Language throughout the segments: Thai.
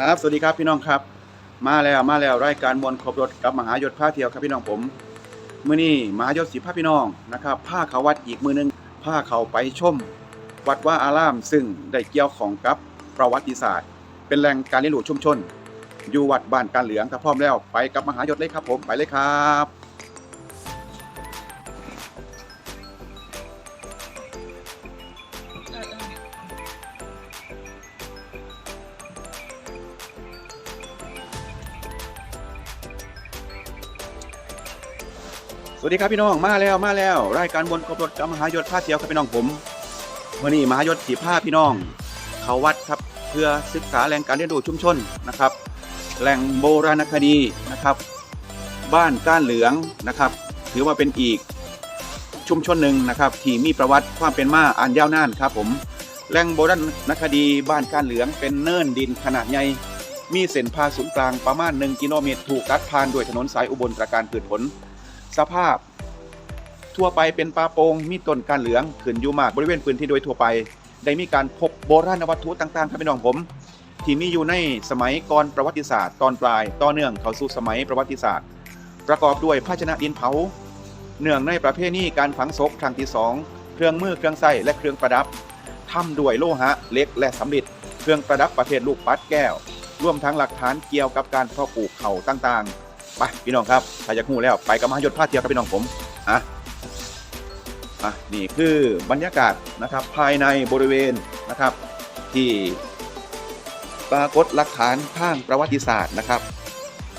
ครับ สวัสดีครับพี่น้องครับ มาแล้วมาแล้วรายการมวลครบรถกับมหายศผ้าเที่ยวครับพี่น้องผมเมื่อนี้มหายศสีผ้าพี่น้องนะครับผ้าเขาวัดอีกมือหนึงผ้าเขาไปชม วัดว่าอารามซึ่งได้เกี่ยวของกับประวัติศาสตร์ เป็นแหล่งการเรียนรู้ชุมชน อยู่วัดบ้านการเหลืองถ้าพร้อมแล้วไปกับมหายศเลยครับผมไปเลยครับ สวัสดีครับพี่น้องมาแล้วมาแล้ว รายการบนครบรถกับมหายศผ้าเที่ยวครับพี่น้องผมวันนี้มหายศสีผ้าพี่น้อง เขาวัดครับเพื่อศึกษาแหล่งการเรียนรู้ชุมชนนะครับ แหล่งโบราณคดีนะครับ บ้านก้านเหลืองนะครับ ถือว่าเป็นอีกชุมชนหนึ่งนะครับที่มีประวัติความเป็นมาอันยาวนานครับผมแหล่งโบราณคดีบ้านก้านเหลืองเป็นเนินดินขนาดใหญ่มีเส้นผ่าศูนย์กลางประมาณ 1 กิโลเมตรถูกตัดผ่านด้วยถนนสายอุบลตราการพืชผล สภาพ ทั่วไปเป็นป่าโปงมีต้นการเหลืองขึ้นอยู่มากบริเวณพื้นที่โดยทั่วไป ได้มีการพบโบราณวัตถุต่างๆครับพี่น้องผม ที่มีอยู่ในสมัยก่อนประวัติศาสตร์ตอนปลายต่อเนื่องเข้าสู่สมัยประวัติศาสตร์ ประกอบด้วยภาชนะดินเผาเนื่องในประเพณีการฝังศพครั้งที่สองเครื่องมือเครื่องใส้และเครื่องประดับทำด้วยโลหะเหล็กและสำริดเครื่องประดับประเภทลูกปัดแก้ว รวมทั้งหลักฐานเกี่ยวกับการเพาะปลูกเขาต่างๆ ไปพี่น้องครับถ้าอยากรู้แล้วไปกับมหายศพาเที่ยวครับพี่น้องผมอะอะนี่คือบรรยากาศนะครับภายในบริเวณนะครับที่ปรากฏหลักฐานทางประวัติศาสตร์นะครับ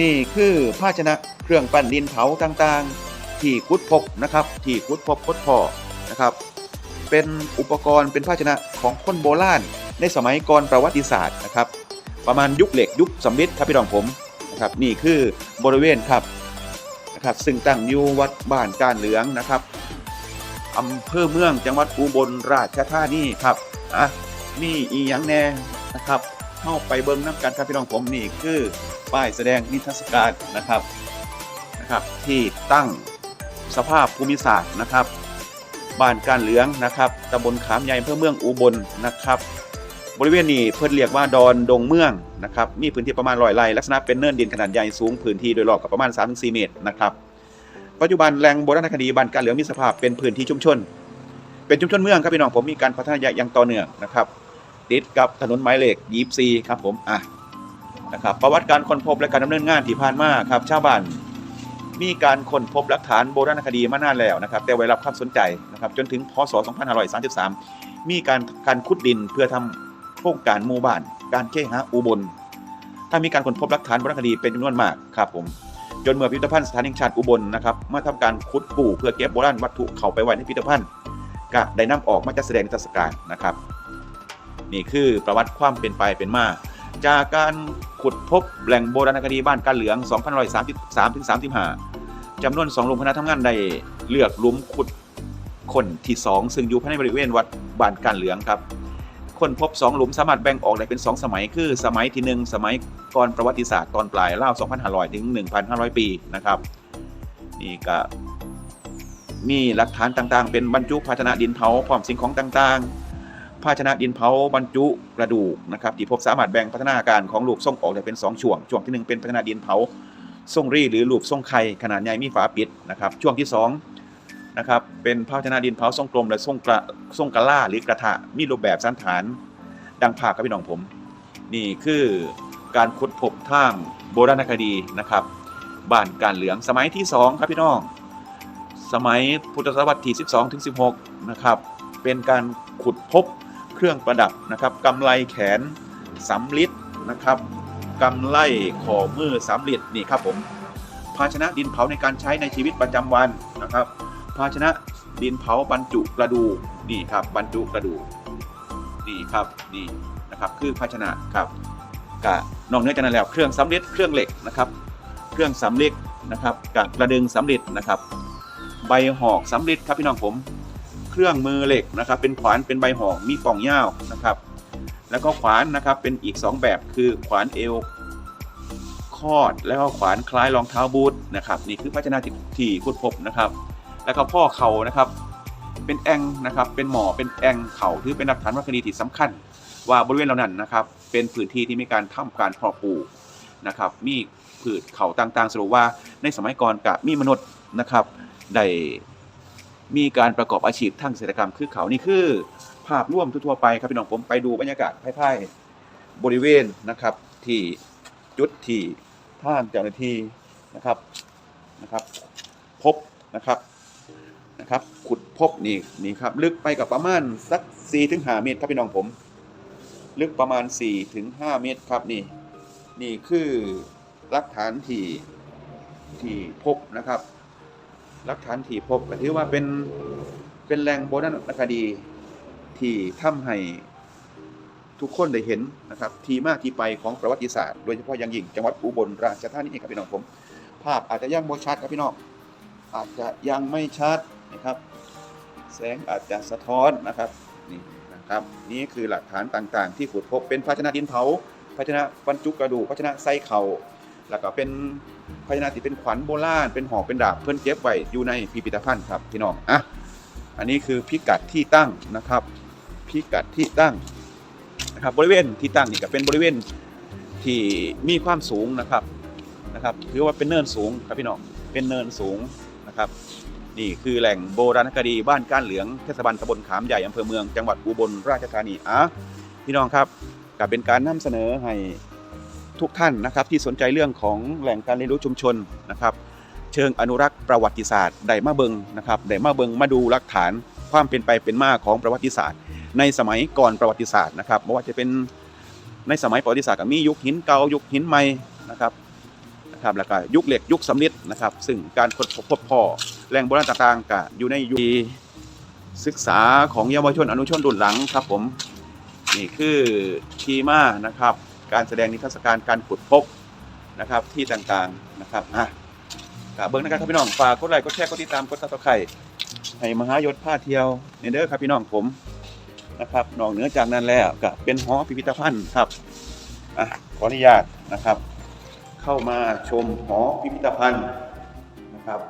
นี่คือภาชนะเครื่องปั้นดินเผาต่างๆ ที่คุดพบนะครับที่คุดพบคดพอนะครับ เป็นอุปกรณ์เป็นภาชนะของคนโบราณในสมัยก่อนประวัติศาสตร์นะครับ ประมาณยุคเหล็กยุคสำริดครับพี่น้องผม นะครับนี่คือบริเวณครับนะครับซึ่งตั้งอยู่วัดบ้านการเหลืองนะครับอำเภอเมืองจังหวัดอุบลราชธานีครับอะนี่อีหยังแน่นะครับเข้าไปเบิ้งน้ำกันครับพี่น้องผมนี่คือป้ายแสดงนิทรรศการนะครับนะครับ ที่ตั้งสภาพภูมิศาสตร์นะครับบ้านการเหลืองนะครับตำบลขามใหญ่อำเภอเมืองอุบลนะครับ บริเวณนี้เพิ่นเรียกว่าดอนดงเมืองนะครับมีพื้นที่ประมาณร้อยไร่ลักษณะเป็นเนินดินขนาดใหญ่สูงพื้นที่โดยรอบกับประมาณ 3-4 เมตรนะครับปัจจุบันแหล่งโบราณคดีบ้านการเหลืองมีสภาพเป็นพื้นที่ชุมชน เป็นชุมชนเมืองครับพี่น้องผมมีการพัฒนาอย่างต่อเนื่องนะครับติดกับถนนหมายเลขยีบซีครับผมอะนะครับประวัติการค้นพบและการดำเนินงานที่ผ่านมาครับชาวบ้านมีการค้นพบหลักฐานโบราณคดีมานานแล้วนะครับ แต่ไว้รับความสนใจนะครับจนถึงพศ 2533 มีการการขุดดินเพื่อทำโครงการหมู่บ้าน การเคหะอุบล ถ้ามีการค้นพบหลักฐานโบราณคดีเป็นจำนวนมากครับผมจนเมื่อพิพิธภัณฑ์สถานแห่งชาติอุบลนะครับมาทำการขุดกู่เพื่อเก็บโบราณวัตถุเข้าไปไว้ในพิพิธภัณฑ์ก็ได้นำออกมาจัดแสดงนิทรรศการนะครับ นี่คือประวัติความเป็นไปเป็นมา จากการขุดพบแหล่งโบราณคดีบ้านการเหลือง2533ถึง35จำนวน2โรงคณะทำงานได้เลือกหลุมขุดคนที่ 2 ซึ่งอยู่ภายในบริเวณวัดบ้านการเหลืองครับ คนพบ 2 หลุมสามารถแบ่งออกได้เป็น 2 สมัย คือสมัยที่ 1 สมัยก่อนประวัติศาสตร์ตอนปลายราว2,500 ถึง 1,500 ปีนะครับนี่ก็มีหลักฐานต่างๆ เป็นบรรจุภาชนะดินเผาพร้อมสิ่งของต่างๆ ภาชนะดินเผาบรรจุกระดูกนะครับที่พบสามารถแบ่งพัฒนาการของลูกทรงออกได้เป็น 2 ช่วง ช่วงที่ 1 เป็นพัฒนาดินเผาทรงรีหรือลูกทรงไข่ขนาดใหญ่มีฝาปิดนะครับช่วงที่ 2 นะครับ เป็นภาชนะดินเผาทรงกลมและทรงกระทรงกะล่าหรือกระทะมีรูปแบบสันฐานดังภาพครับพี่น้องผม นี่คือการขุดพบทางโบราณคดีนะครับบ้านการเหลืองสมัยที่ 2 ครับพี่น้อง สมัยพุทธศตวรรษที่ 12ถึง16 นะครับ เป็นการขุดพบเครื่องประดับนะครับกำไลแขนสำลิดนะครับกำไลข้อมือสำลิดนี่ครับผม ภาชนะดินเผาในการใช้ในชีวิตประจำวันนะครับ ภาชนะดินเผาบรรจุกระดูกนี่ครับบรรจุกระดูกนี่ครับนี่นะครับคือภาชนะครับกะนอกเหนือจากนั้นแล้วเครื่องสำลิดเครื่องเหล็กนะครับ เครื่องสำลิดนะครับกับกระดึงสำลิดนะครับ ใบหอกสำลิดครับพี่น้องผม เครื่องมือเหล็กนะครับ เป็นขวานเป็นใบหอกมีป่องยาวนะครับ แล้วก็ขวานนะครับเป็นอีก 2 แบบคือขวานเอวคอดแล้วก็ขวานคล้ายรองเท้าบูทนะครับนี่คือภาชนะที่ที่ขุดพบนะครับ แล้วก็พ่อเขานะครับ เป็นแองนะครับ เป็นหมอเป็นแองเข่าถือเป็นหลักฐานวรรณคดีที่สำคัญ ว่าบริเวณเหล่านั้นนะครับ เป็นพื้นที่ที่มีการทำการเพาะปลูกนะครับ มีพืชเขาต่างๆสรุปว่าในสมัยก่อนกับมีมนุษย์นะครับได้มีการประกอบอาชีพทางเกษตรกรรมคือเขานี่คือ ภาพร่วมทั่วๆไปครับพี่น้องผมไปดูบรรยากาศภายๆบริเวณนะครับที่จุดที่ทางเจ้าหน้าที่นะครับนะครับ พบนะครับ นะครับ ขุดพบนี่นี่ครับ ลึกไปกับประมาณสัก4ถึง5เมตรครับพี่น้องผม ลึกประมาณ4ถึง5เมตรครับนี่ นี่คือหลักฐานที่ที่พบนะครับหลักฐานที่พบก็ถือว่าเป็นเป็นแหล่งโบราณคดีที่ทำให้ทุกคนได้เห็นนะครับ ที่มาที่ไปของประวัติศาสตร์โดยเฉพาะอย่างยิ่งจังหวัดอุบลราชธานีครับพี่น้องผม ภาพอาจจะยังไม่ชัดครับพี่น้องอาจจะยังไม่ชัด นะครับ แสงอาจจะสะท้อนนะครับนี่นะครับนี่คือหลักฐานต่างๆ ที่ขุดพบเป็นภาชนะดินเผาภาชนะบรรจุกระดูกภาชนะไส้เข่าแล้วก็เป็นภาชนะที่เป็นขวัญโบราณเป็นหอกเป็นดาบเพื่อนเก็บไว้อยู่ในพิพิธภัณฑ์ครับพี่น้องอะอันนี้คือพิกัดที่ตั้งนะครับ พิกัดที่ตั้งนะครับบริเวณที่ตั้งนี่ก็เป็นบริเวณที่มีความสูงนะครับนะครับถือว่าเป็นเนินสูงครับพี่น้องเป็นเนินสูงนะครับ นี่คือแหล่งโบราณคดีบ้านก้านเหลืองเทศบาลตำบลขามใหญ่อำเภอเมืองจังหวัดอุบลราชธานีอะพี่น้องครับกับเป็นการนำเสนอให้ทุกท่านนะครับที่สนใจเรื่องของแหล่งการเรียนรู้ชุมชนนะครับ เชิงอนุรักษ์ประวัติศาสตร์ได้มาเบิงนะครับได้มาเบิงมาดูหลักฐานความเป็นไปเป็นมาของประวัติศาสตร์ ในสมัยก่อนประวัติศาสตร์นะครับไม่ว่าจะเป็นในสมัยประวัติศาสตร์ก็มียุคหินเก่ายุคหินใหม่นะครับนะครับแล้วก็ยุคเหล็กยุคสำริดนะครับ ซึ่งการค้นพบพบพ่อ แหล่งโบราณต่างๆก็อยู่ในยุคศึกษาของเยาวชนอนุชนรุ่นหลังครับผมนี่คือทีมานะครับ การแสดงนิทรรศการการขุดพบนะครับที่ต่างๆนะครับอะกับเบิ้งนะครับพี่น้องฝากกดไลค์กดแชร์กดติดตามกดซับสไครต์ให้มหายศผ้าเที่ยวในเด้อครับพี่น้องผมนะครับนอกเหนือจากนั้นแล้วก็เป็นหอพิพิธภัณฑ์ครับอะขออนุญาตนะครับ เข้ามาชมหอพิพิธภัณฑ์นะครับ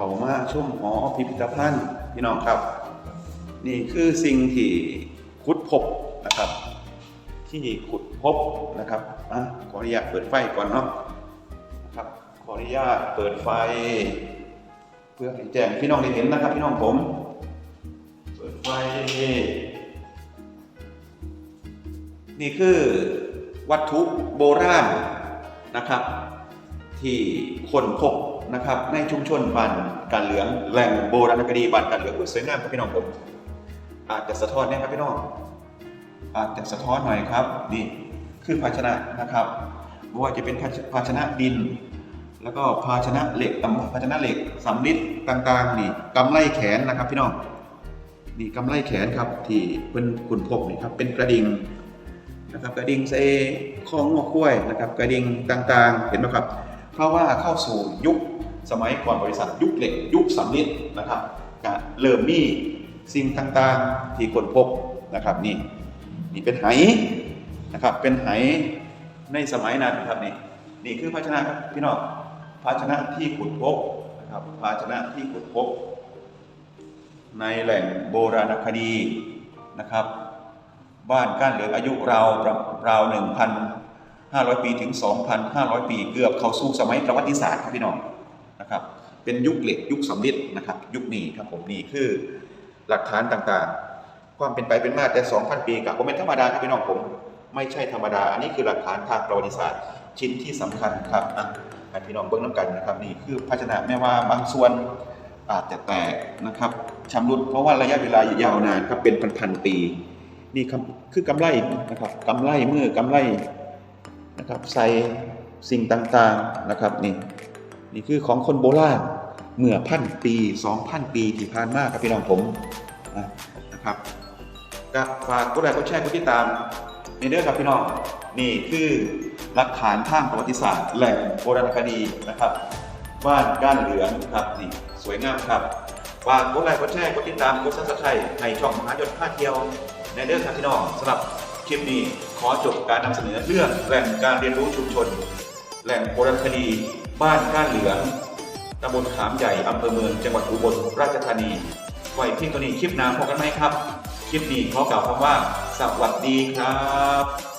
เข้ามาชมหอพิพิธภัณฑ์พี่น้องครับ นี่คือสิ่งที่ขุดพบนะครับที่ขุดพบนะครับอะขออนุญาตเปิดไฟก่อนเนาะนะครับขออนุญาตเปิดไฟ เพื่อให้แจ้งพี่น้องได้เห็นนะครับ พี่น้องผม เปิดไฟ นี่คือวัตถุโบราณนะครับ ที่คนพบ นะครับในชุมชนบ้านการเหลืองแหล่งโบราณคดีบ้านการเหลืองสวยงามครับพี่น้องผมอาจจะสะท้อนเนี่ยครับพี่น้องอาจจะสะท้อนหน่อยครับนี่คือภาชนะนะครับไม่ว่าจะเป็นภาชนะดิน แล้วก็ภาชนะเหล็กตำภาชนะเหล็กสำริดต่างๆนี่กำไลแขนนะครับพี่น้องนี่กำไลแขนครับที่เป็นคุณพบนี่ครับเป็นกระดิ่งนะครับกระดิ่งเซของงอคุ้ยนะครับกระดิ่งต่างๆ เห็นไหมครับ เพราะว่าเข้าสู่ยุคสมัยก่อนบริษัทยุคเหล็กยุคสำริดนะครับเริ่มมีสิ่งต่างๆที่คนพบนะครับนี่นี่เป็นไหนะครับเป็นไหในสมัยนั้นนะครับนี่นี่คือภาชนะครับพี่น้องภาชนะที่ขุดพบนะครับภาชนะที่ขุดพบ ในแหล่งโบราณคดีนะครับ บ้านก้านเหลืองอายุราวราวหนึ่งพัน 500 ปีถึง 2,500 ปี เกือบเข้าสู่สมัยประวัติศาสตร์ครับพี่น้องนะครับ เป็นยุคเหล็กยุคสำริดนะครับ ยุคนี้ครับผมนี่คือหลักฐานต่างๆ ความเป็นไปเป็นมาแต่ 2,000 ปีกับผมเป็นธรรมดาครับพี่น้องผม ไม่ใช่ธรรมดา อันนี้คือหลักฐานทางประวัติศาสตร์ ชิ้นที่สำคัญครับอะให้พี่น้องเบิ้งน้ำกันนะครับนี่คือภาชนะแม้ว่าบางส่วนอาจจะแตกนะครับชำรุดเพราะว่าระยะเวลายาวนานครับเป็นพันๆปี นี่คือกำไรนะครับกำไรมือกำไร นะครับใส่สิ่งต่างๆนะครับนี่นี่คือของคนโบราณเมื่อพันปีสองพันปีที่ผ่านมาครับพี่น้องผมนะครับก็ฝากกดไลค์กดแชร์กดติดตามในเด้อครับพี่น้องนี่คือหลักฐานทางประวัติศาสตร์ แหล่งโบราณคดีนะครับ บ้านก้านเหลืองครับนี่สวยงามครับฝากกดไลค์กดแชร์กดติดตามกดซับสไครต์ในช่องมหายศพาเที่ยว ในเรื่องครับพี่น้องสำหรับ คลิปนี้ขอจบการนำเสนอเรื่องแหล่งการเรียนรู้ชุมชน แหล่งโบราณคดี บ้านก้านเหลืองตำบลขามใหญ่อำเภอเมืองจังหวัดอุบลราชธานี ไว้เพียงเท่านี้คลิปหน้าพบกันไหมครับ คลิปนี้ขอกล่าวคำว่า สวัสดีครับ